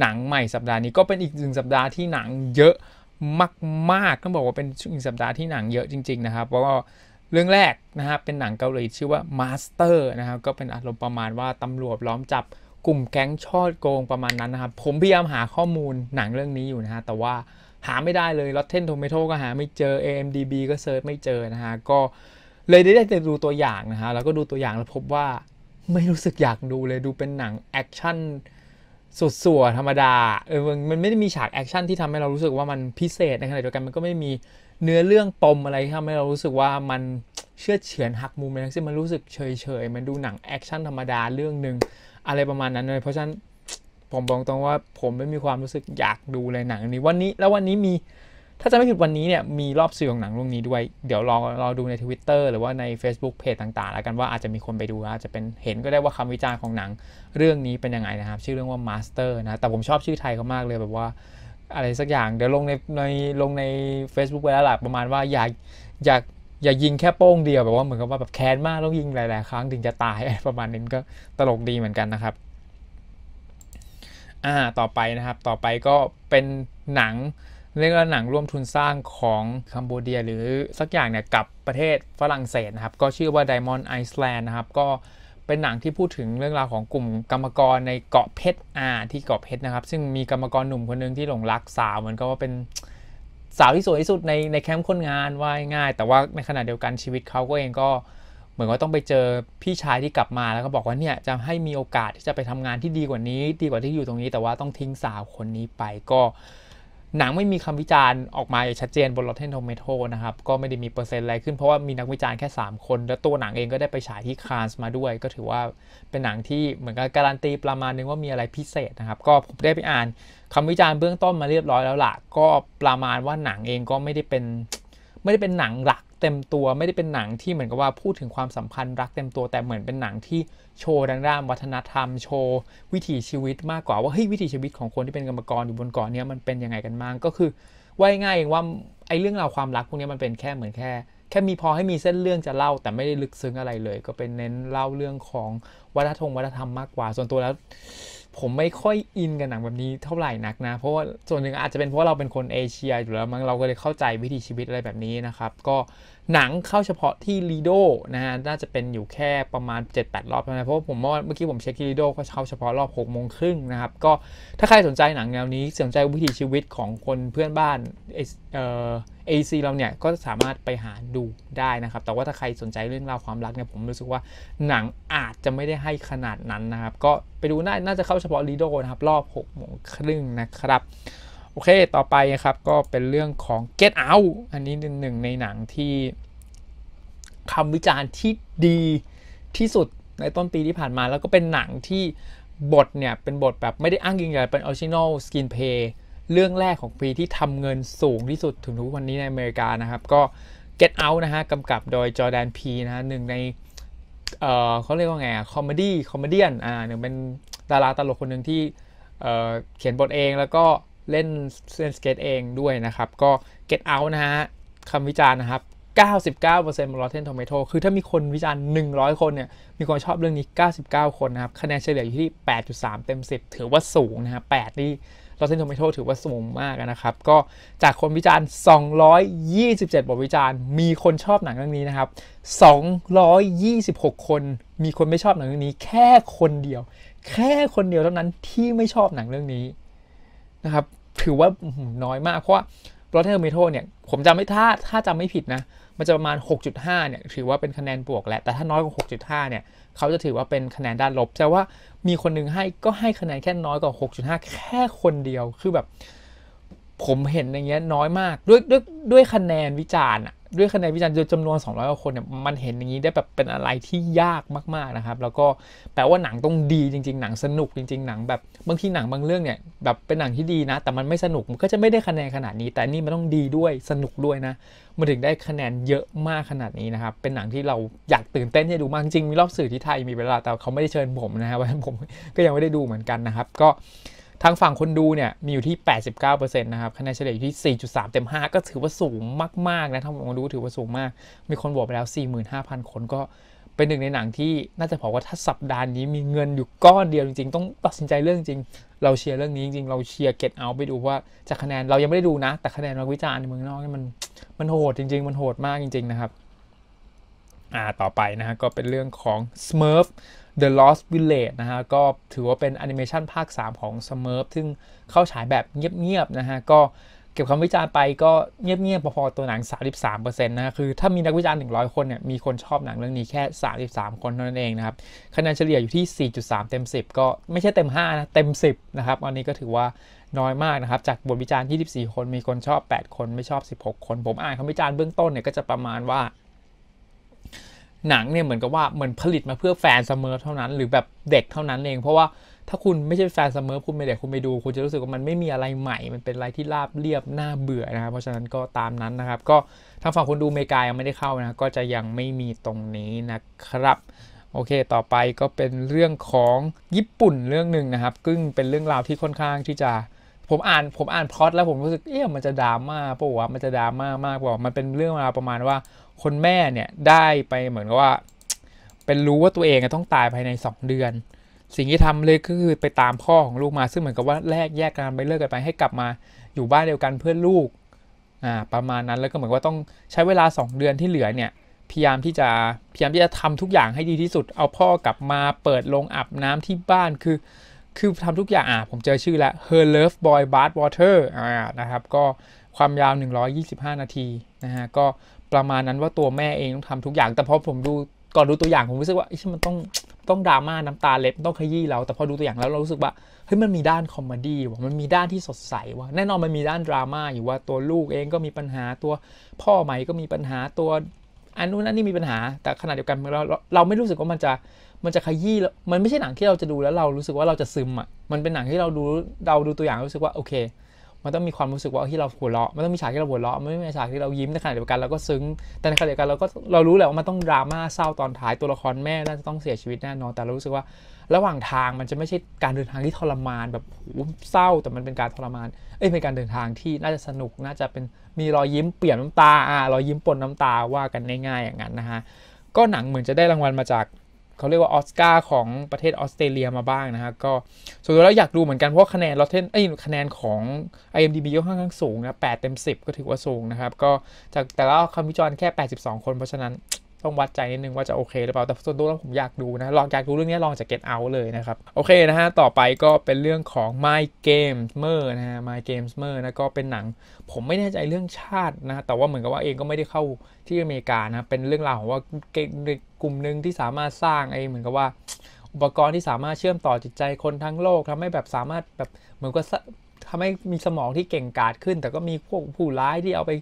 หนังใหม่สัปดาห์นี้ก็เป็นอีกหนึ่งสัปดาห์ที่หนังเยอะมากๆต้องบอกว่าเป็นอีกสัปดาห์ที่หนังเยอะจริง ๆ นะครับเพราะว่าเรื่องแรกนะครับเป็นหนังเกาหลีชื่อว่า Master นะครับก็เป็นอารมณ์ประมาณว่าตำรวจล้อมจับกลุ่มแก๊งช่อโกงประมาณนั้นนะครับ ผมพยายามหาข้อมูลหนังเรื่องนี้อยู่นะฮะ แต่ว่าหาไม่ได้เลย Rotten Tomato ก็หาไม่เจอ AMDB ก็เซิร์ชไม่เจอนะฮะ ก็เลยได้ได้ดูตัวอย่างนะฮะ แล้วก็ดูตัวอย่างแล้วพบว่าไม่รู้สึกอยากดูเลยดูเป็นหนังแอคชั่น สุดสัวธรรมดาเออมันไม่ได้มีฉากแอคชั่นที่ทำให้เรารู้สึกว่ามันพิเศษในขณะเดียวกันมันก็ไม่มีเนื้อเรื่องปมอะไรที่ทำให้เรารู้สึกว่ามันเชื่อเฉือนหักมุมอะไรทั้งสิ้นมันรู้สึกเฉยเฉยมันดูหนังแอคชั่นธรรมดาเรื่องหนึ่งอะไรประมาณนั้นเลยเพราะฉะนั้นผมบอกตรงว่าผมไม่มีความรู้สึกอยากดูเลยหนังนี้วันนี้แล้ววันนี้มี ถ้าจะไม่ผิดวันนี้เนี่ยมีรอบสื่อของหนังเรื่องนี้ด้วย เดี๋ยวรอรอดูใน Twitter หรือว่าใน Facebook เพจต่างๆ แล้วกันว่าอาจจะมีคนไปดูอาจจะเป็นเห็นก็ได้ว่าคำวิจารณ์ของหนังเรื่องนี้เป็นยังไงนะครับ ชื่อเรื่องว่า Master นะแต่ผมชอบชื่อไทยเขามากเลยแบบว่าอะไรสักอย่างเดี๋ยวลงในในลงใน Facebook ไว้แล้วล่ะประมาณว่าอยากอยากอย่ายิงแค่โป้งเดียวแบบว่าเหมือนกับว่าแบบแค้นมากต้องยิงหลาย ๆ ครั้งถึงจะตายประมาณนี้ก็ตลกดีเหมือนกันนะครับอ่าต่อไปนะครับต่อไปก็เป็นหนัง เรียกว่าหนังร่วมทุนสร้างของคัมโบเดียหรือสักอย่างเนี่ยกับประเทศฝรั่งเศสนะครับ ก็ชื่อว่า Diamond Iceland นะครับ ก็เป็นหนังที่พูดถึงเรื่องราวของกลุ่มกรรมกรในเกาะเพชรอาที่เกาะเพชรนะครับ ซึ่งมีกรรมกรหนุ่มคนหนึ่งที่หลงรักสาวเหมือนกับว่าเป็นสาวที่สวยที่สุดในในแคมป์คนงานว่าง่าย แต่ว่าในขณะเดียวกันชีวิตเขาก็เองก็เหมือนว่าต้องไปเจอพี่ชายที่กลับมาแล้วก็บอกว่าเนี่ยจะให้มีโอกาสที่จะไปทำงานที่ดีกว่านี้ ดีกว่าที่อยู่ตรงนี้ แต่ว่าต้องทิ้งสาวคนนี้ไปก็ หนังไม่มีคำวิจารณ์ออกมาชัดเจนบน Rotten Tomato นะครับ ก็ไม่ได้มีเปอร์เซ็นต์อะไรขึ้นเพราะว่ามีนักวิจารณ์แค่ 3 คน แล้วตัวหนังเองก็ได้ไปฉายที่คานส์มาด้วย ก็ถือว่าเป็นหนังที่เหมือนกับการันตีประมาณนึงว่ามีอะไรพิเศษนะครับ ก็ผมได้ไปอ่านคำวิจารณ์เบื้องต้นมาเรียบร้อยแล้วล่ะ ก็ประมาณว่าหนังเองก็ไม่ได้เป็นไม่ได้เป็นหนังหลัก เต็มตัวไม่ได้เป็นหนังที่เหมือนกับว่าพูดถึงความสัมพันธ์รักเต็มตัว แต่เหมือนเป็นหนังที่โชว์ด้านวัฒนธรรม โชว์วิถีชีวิตมากกว่าว่าเฮ้ยวิถีชีวิตของคนที่เป็นกรรมกรอยู่บนเกาะนี้มันเป็นยังไงกันบ้างก็คือว่าง่ายเองว่าไอ้เรื่องราวความรักพวกนี้มันเป็นแค่เหมือนแค่ แค่มีพอให้มีเส้นเรื่องจะเล่า แต่ไม่ได้ลึกซึ้งอะไรเลย ก็เป็นเน้นเล่าเรื่องของวัฒนธรรมวัฒนธรรมมากกว่า ส่วนตัวแล้ว ผมไม่ค่อยอินกับหนังแบบนี้เท่าไหร่นักนะ เพราะว่าส่วนหนึ่งอาจจะเป็นเพราะเราเป็นคนเอเชียอยู่แล้วมั้งเราก็เลยเข้าใจวิถีชีวิตอะไรแบบนี้นะครับ ก็ หนังเข้าเฉพาะที่ลีโดนะฮะน่าจะเป็นอยู่แค่ประมาณ 7-8 รอบนะเพราะผมว่าเมื่อกี้ผมเช็คที่ลีโดก็เข้าเฉพาะรอบ6โมงครึ่งนะครับ ก็ถ้าใครสนใจหนังแนวนี้สนใจวิถีชีวิตของคนเพื่อนบ้านเอ่อเอซีเราเนี่ยก็สามารถไปหาดูได้นะครับ แต่ว่าถ้าใครสนใจเรื่องราวความรักเนี่ยผมรู้สึกว่าหนังอาจจะไม่ได้ให้ขนาดนั้นนะครับ ก็ไปดูน่าน่าจะเข้าเฉพาะลีโดนะครับรอบ6โมงครึ่งนะครับ โอเค ต่อไปครับก็เป็นเรื่องของ Get Out อันนี้หนึ่งในหนังที่คำวิจารณ์ที่ดีที่สุดในต้นปีที่ผ่านมา แล้วก็เป็นหนังที่บทเนี่ย เป็นบทแบบไม่ได้อ้างอิงอะไรเป็นออริจินอลสกินเพย์เรื่องแรกของปีที่ทำเงินสูงที่สุดถึงทุกวันนี้ในอเมริกานะครับ ก็ Get Out นะฮะกำกับโดยจอแดนพีนะฮะหนึ่งในเออเขาเรียกว่าไงคอมเมดี้คอมเมเดี้อ่าหนึ่งเป็นดาราตลกคนหนึ่งที่เเขียนบทเองแล้วก็ เล่นเล่นสเก็ตเองด้วยนะครับ ก็ Get Out นะฮะคำวิจารณ์นะครับ 99%บน Rotten Tomato คือถ้ามีคนวิจารณ์ 100 คนเนี่ย มีคนชอบเรื่องนี้ 99 คนนะครับ คะแนนเฉลี่ยอยู่ที่ 8.3 เต็ม 10 ถือว่าสูงนะครับ8นี่ Rotten Tomato ถือว่าสูงมากนะครับ ก็จากคนวิจารณ์ 227 บทวิจารณ์ มีคนชอบหนังเรื่องนี้นะครับ 226 คน มีคนไม่ชอบหนังเรื่องนี้ แค่คนเดียว แค่คนเดียวเท่านั้นที่ไม่ชอบหนังเรื่องนี้ นะครับถือว่าน้อยมากเพราะว่า Rotten Tomato เนี่ยผมจำไม่ถ้าถ้าจำไม่ผิดนะ มันจะประมาณ 6.5 เนี่ยถือว่าเป็นคะแนนบวกแหละ แต่ถ้าน้อยกว่า 6.5 เนี่ยเขาจะถือว่าเป็นคะแนนด้านลบแต่ว่ามีคนนึงให้ก็ให้คะแนนแค่น้อยกว่า 6.5 แค่คนเดียวคือแบบ ผมเห็นอย่างเงี้ยน้อยมากด้วยด้วยด้วยคะแนนวิจารณ์อะ ด้วยคะแนนวิจารณ์จำนวน 200กว่าคนเนี่ยมันเห็นอย่างนี้ได้แบบเป็นอะไรที่ยากมากๆนะครับ แล้วก็แปลว่าหนังต้องดีจริง ๆ หนังสนุกจริง ๆ หนังแบบบางทีหนังบางเรื่องเนี่ยแบบเป็นหนังที่ดีนะ แต่มันไม่สนุกมันก็จะไม่ได้คะแนนขนาดนี้ แต่นี่มันต้องดีด้วยสนุกด้วยนะมันถึงได้คะแนนเยอะมากขนาดนี้นะครับเป็นหนังที่เราอยากตื่นเต้นที่ดูมากจริงมีรอบสื่อที่ไทยมีเวลาแต่เขาไม่ได้เชิญผมนะครับผมก็ยังไม่ได้ดูเหมือนกันนะครับ ก็ ทางฝั่งคนดูเนี่ยมีอยู่ที่ 89%นะครับคะแนนเฉลี่ยอยู่ที่ 4.3 เต็ม 5 ก็ถือว่าสูงมากๆนะทั้งฝั่งคนดูถือว่าสูงมาก มีคนบวกไปแล้ว 45,000 คนก็เป็นหนึ่งในหนังที่น่าจะบอกว่าถ้าสัปดาห์นี้มีเงินอยู่ก้อนเดียวจริงๆ ต้องตัดสินใจเรื่องจริง เราเชียร์เรื่องนี้จริงๆ เราเชียร์เก็ตเอาไปดูว่าจะคะแนนเรายังไม่ได้ดูนะ แต่คะแนนนักวิจารณ์ในเมืองนอกนี่มันมันโหดจริง ๆ มันโหดมากจริง ๆ นะครับ อ่าต่อไปนะฮะก็เป็นเรื่องของ Smurf The Lost Village นะฮะก็ถือว่าเป็นแอนิเมชันภาค 3 ของ Smurf ซึ่งเข้าฉายแบบเงียบๆนะฮะก็เก็บคำวิจารณ์ไปก็เงียบๆพอๆตัวหนัง 33%นะคือถ้ามีนักวิจารณ์ 100 คนเนี่ยมีคนชอบหนังเรื่องนี้แค่ 33 คนเท่านั้นเองนะครับคะแนนเฉลี่ยอยู่ที่ 4.3 เต็ม 10 ก็ไม่ใช่เต็ม 5 นะ เต็ม 10 นะครับอันนี้ก็ถือว่าน้อยมากนะครับ จากบทวิจารณ์ 24 คนมีคนชอบ 8 คนไม่ชอบ 16 คน ผมอ่านคำวิจารณ์เบื้องต้นเนี่ยก็จะประมาณว่า หนังเนี่ยเหมือนกับว่าเหมือนผลิตมาเพื่อแฟนเสมอเท่านั้น หรือแบบเด็กเท่านั้นเอง เพราะว่าถ้าคุณไม่ใช่แฟนเสมอคุณไม่เด็กคุณไปดู คุณจะรู้สึกว่ามันไม่มีอะไรใหม่ มันเป็นอะไรที่ราบเรียบน่าเบื่อนะครับเพราะฉะนั้นก็ตามนั้นนะครับ ก็ทางฝั่งคนดูเมกายังไม่ได้เข้านะก็จะยังไม่มีตรงนี้นะครับโอเค ต่อไปก็เป็นเรื่องของญี่ปุ่นเรื่องหนึ่งนะครับซึ่งเป็นเรื่องราวที่ค่อนข้างที่จะ ผมอ่านผมอ่านพล็อตแล้วผมรู้สึกเอ๊ะมันจะดราม่าปะวะมันจะดราม่ามากกว่ามันเป็นเรื่องราวประมาณว่า คนแม่เนี่ยได้ไปเหมือนกับว่า เป็นรู้ว่าตัวเองต้องตายภายใน 2 เดือน สิ่งที่ทำเลยก็คือไปตามพ่อของลูกมาซึ่งเหมือนกับว่าแลกแยกกันไปเลิกกันไปให้กลับมาอยู่บ้านเดียวกันเพื่อลูกอ่าประมาณนั้นแล้วก็เหมือนว่าต้องใช้เวลา 2 เดือนที่เหลือเนี่ยพยายามที่จะพยายามที่จะทำทุกอย่างให้ดีที่สุด เอาพ่อกลับมาเปิดโรงอาบน้ำที่บ้านคือ คือทำทุกอย่างอะผมเจอชื่อแล้ว Her Love Boy Bath Water อ่านะครับ ก็ความยาว 125 นาทีนะฮะ ก็ประมาณนั้นว่าตัวแม่เองต้องทำทุกอย่าง แต่พอผมดูก่อนดูตัวอย่างผมรู้สึกว่าไอ้ที่มันต้องต้องดราม่าน้ำตาเล็บต้องขยี้เรา แต่พอดูตัวอย่างแล้วเรารู้สึกว่าเฮ้ยมันมีด้านคอมเมดี้ว่ะมันมีด้านที่สดใสว่ะแน่นอนมันมีด้านดราม่าอยู่ว่าตัวลูกเองก็มีปัญหาตัวพ่อใหม่ก็มีปัญหาตัวอันนู้นอันนี้มีปัญหาแต่ขณะเดียวกันเราเราไม่รู้สึกว่ามันจะ มันจะขยี้แล้วมันไม่ใช่หนังที่เราจะดูแล้วเรารู้สึกว่าเราจะซึมอะมันเป็นหนังที่เราดูเราดูตัวอย่างรู้สึกว่าโอเค มันต้องมีความรู้สึกว่าที่เราหัวเราะมันต้องมีฉากที่เราหัวเราะไม่ไม่มีฉากที่เรายิ้มในขณะเดียวกันเราก็ซึ้งแต่ในขณะเดียวกันเราก็เรารู้แหละว่ามันต้องดราม่าเศร้าตอนท้ายตัวละครแม่น่าจะต้องเสียชีวิตแน่นอนแต่เรารู้สึกว่า ระหว่างทางมันจะไม่ใช่การเดินทางที่ทรมานแบบเศร้าแต่มันเป็นการทรมานเอ้ยเป็นการเดินทางที่น่าจะสนุกน่าจะเป็นมีรอยยิ้มเปลี่ยมน้ำตาอ่ารอยยิ้มปนน้ำตาว่ากันง่ายๆอย่างนั้นนะฮะก็หนังเหมือนจะได้รางวัลมาจาก เขาเรียกว่าออสการ์ของประเทศออสเตรเลียมาบ้างนะฮะก็ส่วนตัวแล้วอยากดูเหมือนกัน เพราะคะแนนลอเทนไอ้คะแนนของ IMDb ค่อนข้างสูงนะ8เต็ม10ก็ถือว่าสูงนะครับ ก็จากแต่ละคำวิจารณ์แค่ 82 คนเพราะฉะนั้น ต้องวัดใจนิดนึงว่าจะโอเคหรือเปล่าแต่ส่วนตัวแล้วผมอยากดูนะลองอยากดูเรื่องนี้ลองจาก Get Out เลยนะครับ โอเคนะฮะ ต่อไปก็เป็นเรื่องของ My Gamer นะฮะ My Gamer นะก็เป็นหนัง ผมไม่แน่ใจเรื่องชาตินะแต่ว่าเหมือนกับว่าเองก็ไม่ได้เข้าที่อเมริกานะเป็นเรื่องราวของว่าเกลุ่มหนึ่งที่สามารถสร้างไอ้เหมือนกับว่าอุปกรณ์ที่สามารถเชื่อมต่อจิตใจคนทั้งโลกทำให้แบบสามารถแบบเหมือนกับทำให้มีสมองที่เก่งกาจขึ้น แต่ก็มีพวกผู้ร้ายที่เอาไป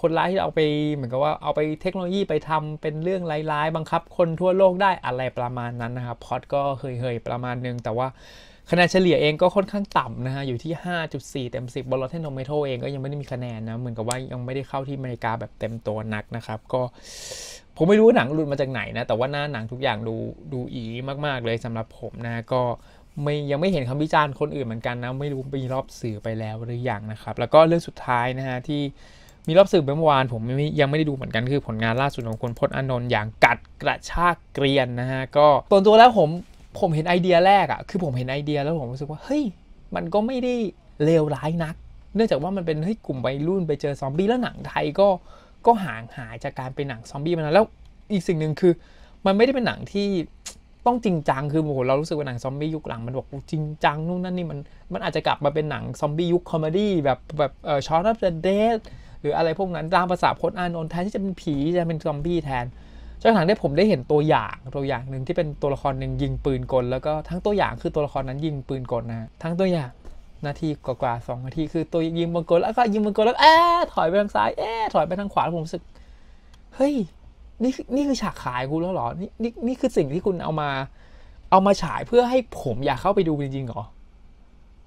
คนร้ายที่เอาไปเหมือนกับว่าเอาไปเทคโนโลยีไปทำเป็นเรื่องร้ายๆ บังคับ คนทั่วโลกได้อะไรประมาณนั้นนะครับพอดก็เฮยๆประมาณนึง แต่ว่าคะแนนเฉลี่ยเองก็ค่อนข้างต่ำนะฮะอยู่ที่ 5.4 เต็ม 10บอลลอเทนโนเมโทเองก็ยังไม่ได้มีคะแนนนะเหมือนกับว่ายังไม่ได้เข้าที่อเมริกาแบบเต็มตัวนักนะครับ ก็ผมไม่รู้ว่าหนังหลุดมาจากไหนนะ แต่ว่าหน้าหนังทุกอย่างดูดูอีมาก ๆ เลยสำหรับผมนะก็ไม่ยังไม่เห็นคำวิจารณ์คนอื่นเหมือนกันนะ ไม่รู้มีรอบสื่อไปแล้วหรือยังนะครับ แล้วก็เรื่องสุดท้ายนะฮะที่ มีรอบสื่อเมื่อวานผมยังไม่ได้ดูเหมือนกันคือผลงานล่าสุดของคนพจน์อนนท์อย่างกัดกระชากเกรียนนะฮะก็ตัวตัวแล้วผมผมเห็นไอเดียแรกอะ่ะคือผมเห็นไอเดียแล้วผมรู้สึกว่าเฮ้ยมันก็ไม่ได้เลวร้ายนัก เนื่องจากว่ามันเป็นเฮ้ยกลุ่มวัยรุ่นไปเจอซอมบี้แล้วหนังไทยก็ก็ห่างหายจากการเป็นหนังซอมบี้มานานแล้วอีกสิ่งหนึ่งคือ มันไม่ได้เป็นหนังที่ต้องจริงจังคือโอ้โหเรารู้สึกว่าหนังซอมบี้ยุคหลังมันบอกจริงจังนู่นนั่นนี่มันมันอาจจะกลับมาเป็นหนังซอมบี้ยุคคอมเมดี้แบบแบบเอ่อช็อตอัพเดอะเดท หรืออะไรพวกนั้นตามภาษาพจน์อานนท์แทนที่จะเป็นผีจะเป็นซอมบี้แทนจนหลังได้ผมได้เห็นตัวอย่างตัวอย่างหนึ่งที่เป็นตัวละครหนึ่งยิงปืนกล แล้วก็ทั้งตัวอย่างคือตัวละครนั้นยิงปืนกลนะทั้งตัวอย่างนาทีกว่าๆสองนาทีคือตัวยิงปืนกลแล้วก็ยิงปืนกลแล้วแอะถอยไปทางซ้ายแอะถอยไปทางขวาผมรู้สึกเฮ้ยนี่นี่คือฉากขายคุณแล้วหรอนี่นี่นี่คือสิ่งที่คุณเอามา เอามาฉายเพื่อให้ผมอยากเข้าไปดูจริงๆหรอ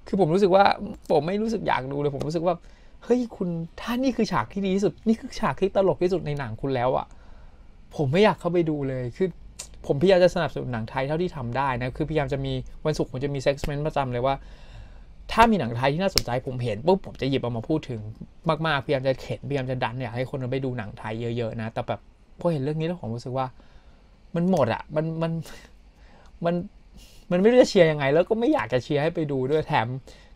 คือผมรู้สึกว่าผมไม่รู้สึกอยากดูเลยผมรู้สึกว่า เฮ้ยคุณถ้านี่คือฉากที่ดีที่สุด นี่คือฉากที่ตลกที่สุดในหนังคุณแล้วอะ่ะผมไม่อยากเข้าไปดูเลยคือผมพยายามจะสนับสนุนหนังไทยเท่าที่ทำได้นะคือพยายามจะมีวันศุกร์ผมจะมีเซ็กซ์เมนต์ประจำเลยว่า ถ้ามีหนังไทยที่น่าสนใจผมเห็นปุ๊บผมจะหยิบเอามาพูดถึงมากๆพยายามจะเข็นพยายามจะดันอยากให้คนไปดูหนังไทยเยอะๆนะแต่แบบพอเห็นเรื่องนี้แล้วผมรู้สึกว่า มันหมดอะมันมันมัน มันไม่รู้จะเชียร์ยังไง แล้วก็ไม่อยากจะเชียร์ให้ไปดูด้วยแถม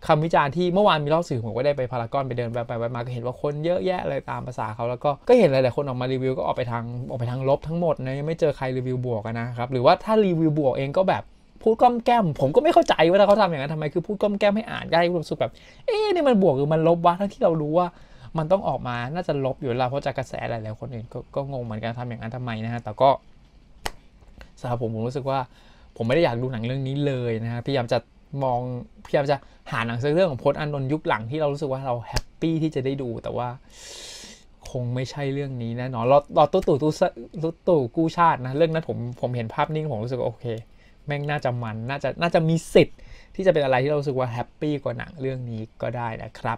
คำวิจารณ์ที่เมื่อวานมีรอบสื่อผมก็ได้ไปพารากอนไปเดินไปไปมาก็เห็นว่าคนเยอะแยะเลยตามภาษาเขาแล้วก็ก็เห็นหลายๆคนออกมารีวิวก็ออกไปทางออกไปทางลบทั้งหมดนะยังไม่เจอใครรีวิวบวกนะครับหรือว่าถ้ารีวิวบวกเองก็แบบพูดก้มแก้ม ผมก็ไม่เข้าใจว่าเขาทำอย่างนั้นทำไมคือพูดก้มแก้มให้อ่านได้รู้สึกแบบเอ๊ะนี่มันบวกหรือมันลบวะทั้งที่เรารู้ว่ามันต้องออกมาน่าจะลบอยู่แล้วเพราะจากกระแสหลายๆคนอื่นก็งงเหมือนกันทำอย่างนั้นทำไมนะฮะแต่ก็สำหรับผมผมรู้สึกว่า ผมไม่ได้อยากดูหนังเรื่องนี้เลยนะฮะพยายามจะมองพยายามจะหาหนังสักเรื่องของพจน์อานนท์ยุคหลังที่เรารู้สึกว่าเราแฮปปี้ที่จะได้ดูแต่ว่า คงไม่ใช่เรื่องนี้แน่นอนราเราตู้ตู่ตู้ตู้ตู่กู้ชาตินะเรื่องนั้นผมผมเห็นภาพนิ่งผมรู้สึกว่าโอเค แม่งน่าจะมันน่าจะน่าจะมีสิทธิ์ที่จะเป็นอะไรที่เราสึกว่าแฮปปี้กว่าหนังเรื่องนี้ก็ได้นะครับ